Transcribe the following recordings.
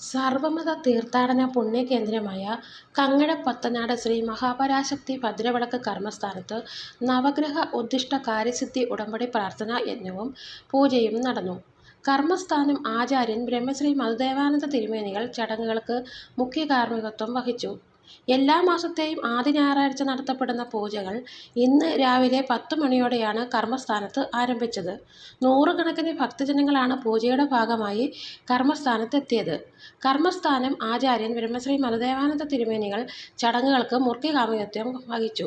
സർവമത തീർത്ഥാടന പുണ്യകേന്ദ്രമായ കങ്ങഴപ്പത്തനാട് ശ്രീ മഹാപരാശക്തി ഭദ്രവിളക്ക് കർമ്മസ്ഥാനത്ത് നവഗ്രഹ ഉദ്ദിഷ്ട കാര്യസിദ്ധി ഉടമ്പടി പ്രാർത്ഥന യജ്ഞവും പൂജയും നടന്നു. കർമ്മസ്ഥാനം ആചാര്യൻ ബ്രഹ്മശ്രീ മധുദേവാനന്ദ തിരുമേനികൾ ചടങ്ങുകൾക്ക് മുഖ്യകാർമ്മികത്വം വഹിച്ചു. എല്ലാ മാസത്തെയും ആദ്യ ഞായറാഴ്ച നടത്തപ്പെടുന്ന പൂജകൾ ഇന്ന് രാവിലെ പത്ത് മണിയോടെയാണ് കർമ്മസ്ഥാനത്ത് ആരംഭിച്ചത്. നൂറുകണക്കിന് ഭക്തജനങ്ങളാണ് പൂജയുടെ ഭാഗമായി കർമ്മസ്ഥാനത്തെത്തിയത്. കർമ്മസ്ഥാനം ആചാര്യൻ ബ്രഹ്മശ്രീ മനദേവാനന്ദ തിരുമേനികൾ ചടങ്ങുകൾക്ക് മുർക്കി മുഖ്യകാർമ്മികത്വം വഹിച്ചു.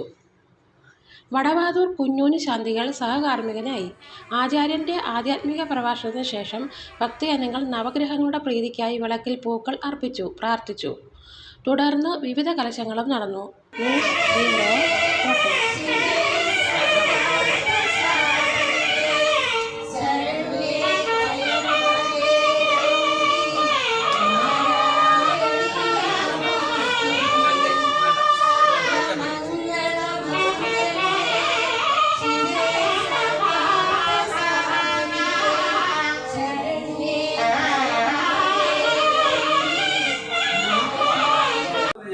വടവാതൂർ കുഞ്ഞൂന് ശാന്തികൾ സഹകാർമ്മികനായി. ആചാര്യന്റെ ആധ്യാത്മിക പ്രഭാഷണത്തിന് ശേഷം ഭക്തജനങ്ങൾ നവഗ്രഹങ്ങളുടെ പ്രീതിക്കായി വിളക്കിൽ പൂക്കൾ അർപ്പിച്ചു പ്രാർത്ഥിച്ചു. തുടർന്ന് വിവിധ കലശങ്ങളും നടന്നു.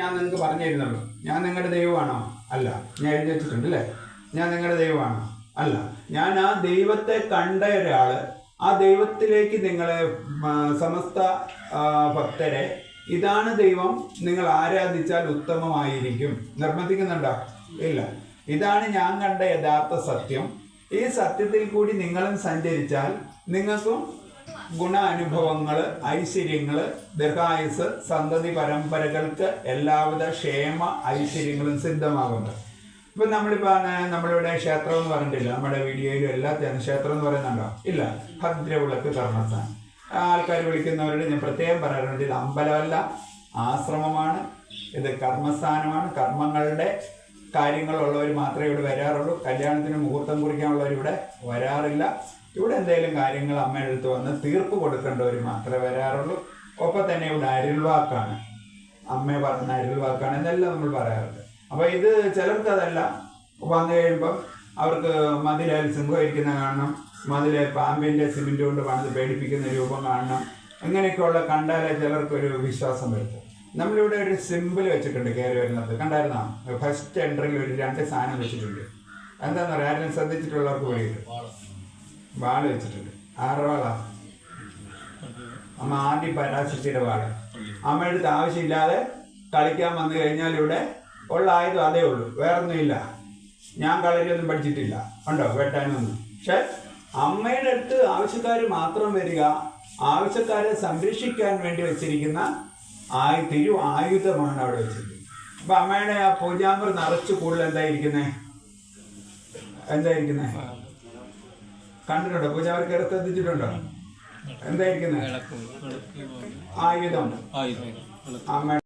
ഞാൻ നിങ്ങൾക്ക് പറഞ്ഞു തരുന്നുള്ളൂ ഞാൻ നിങ്ങളുടെ ദൈവമാണോ? അല്ല. ഞാൻ എഴുതി വെച്ചിട്ടുണ്ട് അല്ലേ? ഞാൻ നിങ്ങളുടെ ദൈവമാണോ? അല്ല. ഞാൻ ആ ദൈവത്തെ കണ്ട ഒരാൾ ആ ദൈവത്തിലേക്ക് നിങ്ങളെ സമസ്ത ഭക്തരെ ഇതാണ് ദൈവം. നിങ്ങൾ ആരാധിച്ചാൽ ഉത്തമമായിരിക്കും. നിർബന്ധിക്കുന്നുണ്ടോ? ഇല്ല. ഇതാണ് ഞാൻ കണ്ട യഥാർത്ഥ സത്യം. ഈ സത്യത്തിൽ കൂടി നിങ്ങളും സഞ്ചരിച്ചാൽ നിങ്ങൾക്കും ഗുണാനുഭവങ്ങൾ ഐശ്വര്യങ്ങൾ ദീർഘായുസ് സന്തതി പരമ്പരകൾക്ക് എല്ലാവിധ ക്ഷേമ ഐശ്വര്യങ്ങളും സിദ്ധമാകുന്നു. ഇപ്പൊ നമ്മളിപ്പോ ആണ് നമ്മളിവിടെ ക്ഷേത്രം എന്ന് പറഞ്ഞിട്ടില്ല. നമ്മുടെ വീഡിയോയിലും എല്ലാത്തിനും ക്ഷേത്രം എന്ന് പറയുന്നുണ്ടോ? ഇല്ല. ഭദ്രവിളക്ക് കർമ്മസ്ഥാൻ ആൾക്കാർ വിളിക്കുന്നവരോട് ഞാൻ പ്രത്യേകം പറയാറുണ്ട് ഇത് അമ്പലമല്ല ആശ്രമമാണ് ഇത് കർമ്മസ്ഥാനമാണ്. കർമ്മങ്ങളുടെ കാര്യങ്ങളുള്ളവർ മാത്രമേ ഇവിടെ വരാറുള്ളൂ. കല്യാണത്തിന് മുഹൂർത്തം കുറിക്കാനുള്ളവർ ഇവിടെ വരാറില്ല. ഇവിടെ എന്തെങ്കിലും കാര്യങ്ങൾ അമ്മയുടെ അടുത്ത് വന്ന് തീർപ്പ് കൊടുക്കേണ്ടവർ മാത്രമേ വരാറുള്ളൂ. ഒപ്പം തന്നെ ഇവിടെ അരുൾവാക്കാണ്. അമ്മ പറഞ്ഞ അരുൾവാക്കാണ് എന്നെല്ലാം നമ്മൾ പറയാറുണ്ട്. അപ്പൊ ഇത് ചിലർക്ക് അതല്ല വന്നു കഴിയുമ്പം അവർക്ക് മതിലേൽ സിംഹം ഇരിക്കുന്ന കാണണം. മതിലെ പാമ്പിന്റെ സിമെന്റ് കൊണ്ട് പണിത് പേടിപ്പിക്കുന്ന രൂപം കാണണം. ഇങ്ങനെയൊക്കെയുള്ള കണ്ടാലേ ചിലർക്കൊരു വിശ്വാസം വരുത്തും. നമ്മളിവിടെ ഒരു സിമ്പിൾ വെച്ചിട്ടുണ്ട് കയറി വരുന്നത്. കണ്ടായിരുന്നോ? ഫസ്റ്റ് എൻട്രിയിൽ ഒരു രണ്ട് സാധനം വെച്ചിട്ടുണ്ട്. എന്താണെന്ന് പറയുക ആരെങ്കിലും ശ്രദ്ധിച്ചിട്ടുള്ളവർക്ക് വേണ്ടിയിട്ട് വാൾ വെച്ചിട്ടുണ്ട്. ആറ് വാളാ? അമ്മ ആദ്യം പരാശക്തിയുടെ വാൾ. അമ്മയുടെ എടുത്ത് ആവശ്യമില്ലാതെ കളിക്കാൻ വന്നു കഴിഞ്ഞാൽ ഇവിടെ ഉള്ള ആയുധം അതേ ഉള്ളൂ. വേറൊന്നുമില്ല. ഞാൻ കളരിയൊന്നും പഠിച്ചിട്ടില്ല. ഉണ്ടോ വെട്ടാനൊന്നും. പക്ഷെ അമ്മയുടെ അടുത്ത് ആവശ്യക്കാർ മാത്രം വരിക ആവശ്യക്കാരെ സംരക്ഷിക്കാൻ വേണ്ടി വെച്ചിരിക്കുന്ന ആയു തിരു ആയുധമാണ് അവിടെ വെച്ചിരിക്കുന്നത്. അപ്പൊ അമ്മയുടെ ആ പൂജാമ്പർ നിറച്ച് കൂടുതൽ എന്തായിരിക്കുന്നേ? എന്തായിരിക്കുന്നേ? കണ്ടിട്ടുണ്ടോ? പൂജാവർ കയറി എത്തിച്ചിട്ടുണ്ടോ? എന്തായിരിക്കുന്നത് ആയുധം. ആയുധം അമ്മ